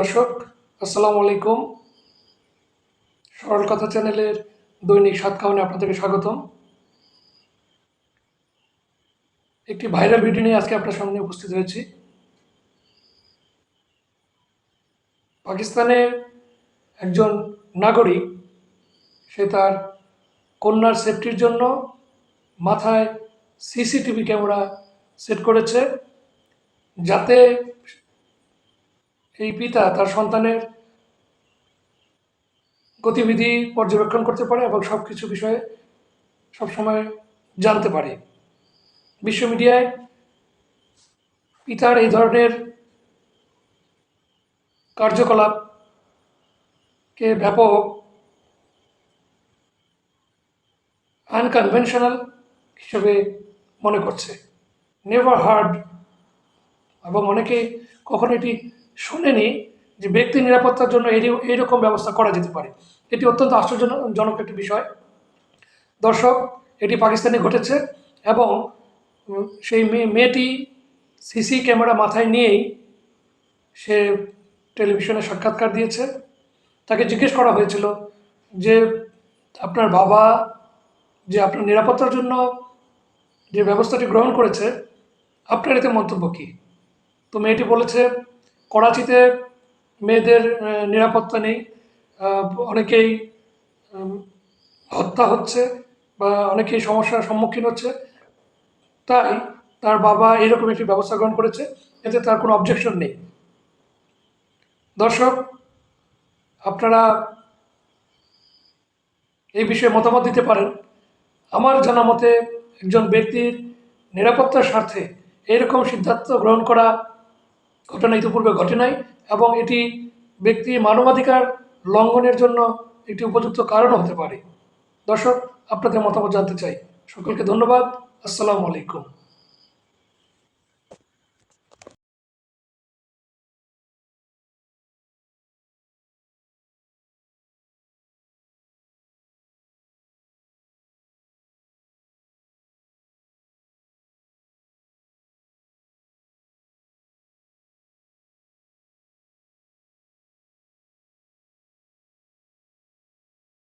দর্শক, আসসালামু আলাইকুম। সরল কথা চ্যানেলের দৈনিক সাত কারণে আপনাদেরকে স্বাগতম। একটি ভাইরাল ভিডিও নিয়ে আজকে আপনার সামনে উপস্থিত হয়েছি। পাকিস্তানের একজন নাগরিক, সে তার কন্যার সেফটির জন্য মাথায় সিসিটিভি ক্যামেরা সেট করেছে, যাতে এই পিতা তার সন্তানের গতিবিধি পর্যবেক্ষণ করতে পারে এবং সব কিছু বিষয়ে সবসময় জানতে পারে। বিশ্ব মিডিয়ায় পিতার এই ধরনের কার্যকলাপকে ব্যাপক আনকনভেনশনাল হিসেবে মনে করছে। নেভার হার্ড এবং অনেকে কখনো এটি শোনেনি যে ব্যক্তি নিরাপত্তার জন্য এই এইরকম ব্যবস্থা করা যেতে পারে। এটি অত্যন্ত আশ্চর্যজনক একটি বিষয়। দর্শক, এটি পাকিস্তানে ঘটেছে এবং সেই মেয়ে মেয়েটি সিসি ক্যামেরা মাথায় নিয়েই সে টেলিভিশনে সাক্ষাৎকার দিয়েছে। তাকে জিজ্ঞেস করা হয়েছিল যে, আপনার বাবা যে আপনার নিরাপত্তার জন্য যে ব্যবস্থাটি গ্রহণ করেছে, আপনার এতে মন্তব্য কী? তো মেয়েটি বলেছে করাচিতে মেয়েদের নিরাপত্তা নেই। অনেকেই হত্যা হচ্ছে বা অনেকেই সমস্যার সম্মুখীন হচ্ছে। তাই তার বাবা এরকম একটি ব্যবস্থা গ্রহণ করেছে, এতে তার কোনো অবজেকশন নেই। দর্শক, আপনারা এই বিষয়ে মতামত দিতে পারেন। আমার জানা মতে একজন ব্যক্তির নিরাপত্তার স্বার্থে এরকম সিদ্ধান্ত গ্রহণ করা ঘটনা ইতিপূর্বে ঘটে নাই এবং এটি ব্যক্তি মানবাধিকার লঙ্ঘনের জন্য একটি উপযুক্ত কারণ হতে পারে। দর্শক, আপনাদের মতামত জানতে চাই। সকলকে ধন্যবাদ। আসসালামু আলাইকুম।